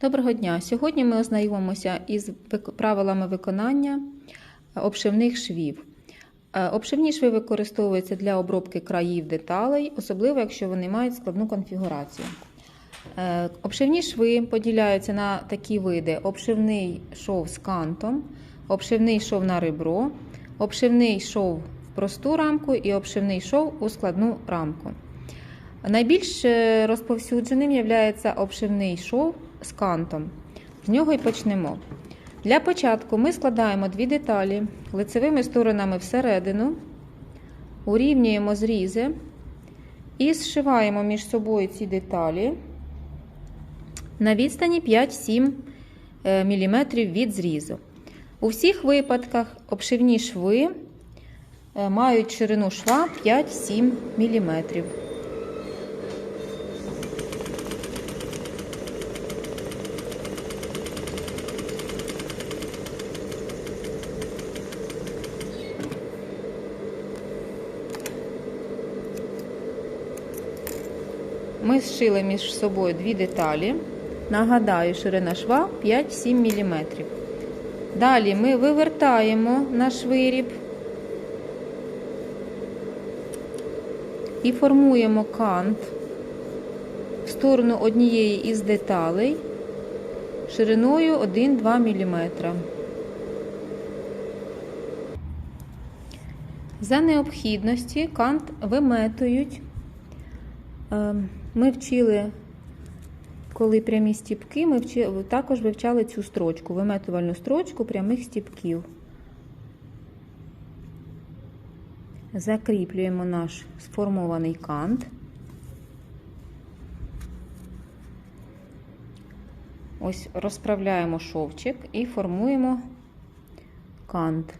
Доброго дня! Сьогодні ми ознайомимося із правилами виконання е, обшивних швів. Е, Обшивні шви використовуються для обробки країв деталей, особливо якщо вони мають складну конфігурацію. Е, Обшивні шви поділяються на такі види: обшивний шов з кантом, обшивний шов на ребро, обшивний шов в просту рамку і обшивний шов у складну рамку. Найбільш розповсюдженим є обшивний шов з кантом. З нього і почнемо. Для початку ми складаємо дві деталі лицевими сторонами всередину, урівнюємо зрізи і зшиваємо між собою ці деталі на відстані 5-7 мм від зрізу. У всіх випадках обшивні шви е, мають ширину шва 5-7 мм. Ми зшили між собою дві деталі. Нагадаю, ширина шва 5-7 мм. Далі ми вивертаємо наш виріб і формуємо кант в сторону однієї із деталей шириною 1-2 мм. За необхідності кант виметують. Ми вчили, коли прямі стіпки, ми вчи, також вивчали цю строчку, виметувальну строчку прямих стіпків. Закріплюємо наш сформований кант. Ось розправляємо шовчик і формуємо кант.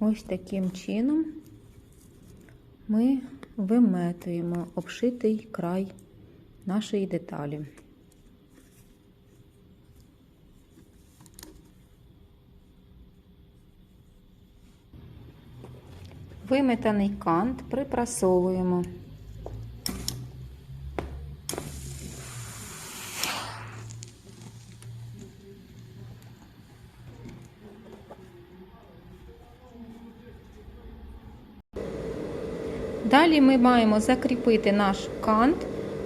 Ось таким чином ми виметуємо обшитий край нашої деталі. Виметаний кант припрасовуємо. Далі ми маємо закріпити наш кант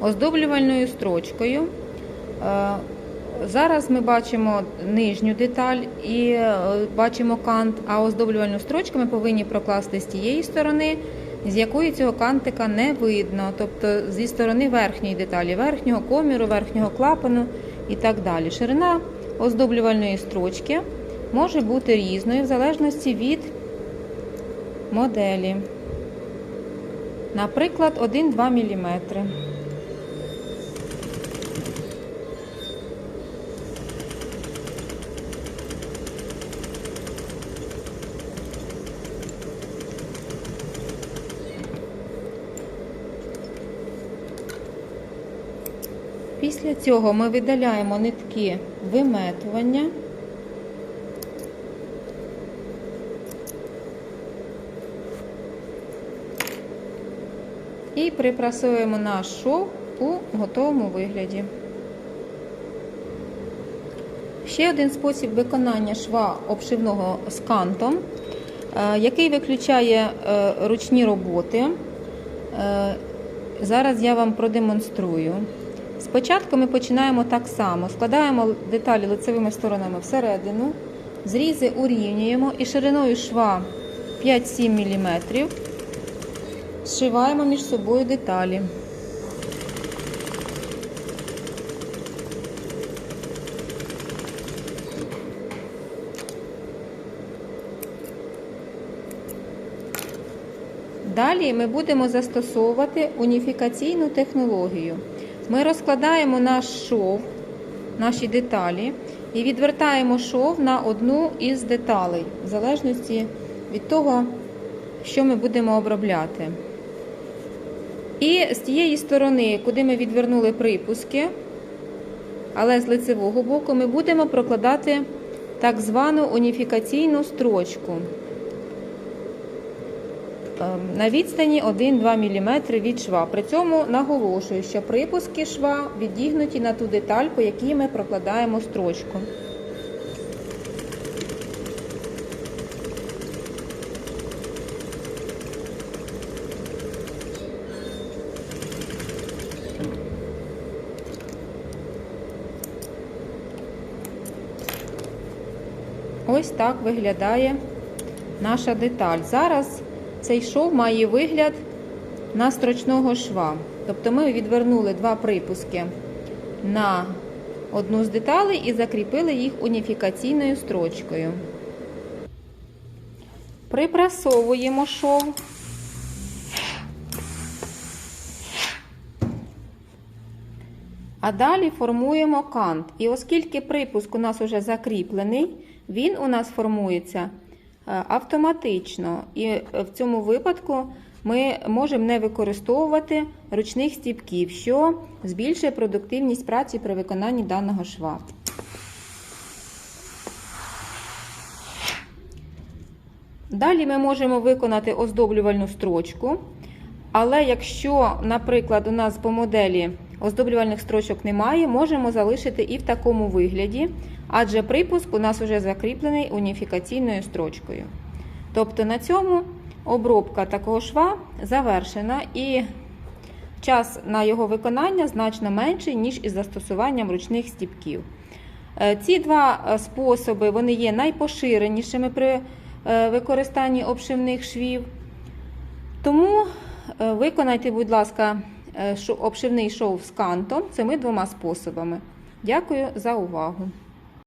оздоблювальною строчкою. Е, Зараз ми бачимо нижню деталь і е, бачимо кант, а оздоблювальну строчку ми повинні прокласти з тієї сторони, з якої цього кантика не видно, тобто зі сторони верхньої деталі, верхнього коміру, верхнього клапану і так далі. Ширина оздоблювальної строчки може бути різною в залежності від моделі. Наприклад, 1-2 мм. Після цього ми видаляємо нитки виметування. І припрасуємо наш шов у готовому вигляді. Ще один спосіб виконання шва обшивного з кантом, е, який виключає е, ручні роботи. Е, Зараз я вам продемонструю. Спочатку ми починаємо так само: складаємо деталі лицевими сторонами всередину, зрізи урівнюємо і шириною шва 5-7 мм зшиваємо між собою деталі. Далі ми будемо застосовувати уніфікаційну технологію. Ми розкладаємо наш шов, наші деталі і відвертаємо шов на одну із деталей, в залежності від того, що ми будемо обробляти. І з тієї сторони, куди ми відвернули припуски, але з лицевого боку, ми будемо прокладати так звану уніфікаційну строчку ем, на відстані 1-2 мм від шва. При цьому наголошую, що припуски шва відігнуті на ту деталь, по якій ми прокладаємо строчку. Ось так виглядає наша деталь. Зараз цей шов має вигляд настрочного шва. Тобто ми відвернули два припуски на одну з деталей і закріпили їх уніфікаційною строчкою. Припрасовуємо шов. А далі формуємо кант. І оскільки припуск у нас вже закріплений, він у нас формується е, автоматично. І е, в цьому випадку ми можемо не використовувати ручних стіпків, що збільшує продуктивність праці при виконанні даного шва. Далі ми можемо виконати оздоблювальну строчку. Але якщо, наприклад, у нас по моделі оздоблювальних строчок немає, можемо залишити і в такому вигляді, адже припуск у нас вже закріплений уніфікаційною строчкою. Тобто на цьому обробка такого шва завершена і час на його виконання значно менший, ніж із застосуванням ручних стіпків. Е, Ці два е, способи вони є найпоширенішими при е, використанні обшивних швів. Тому виконайте, будь ласка, обшивний шов з кантом цими двома способами. Дякую за увагу!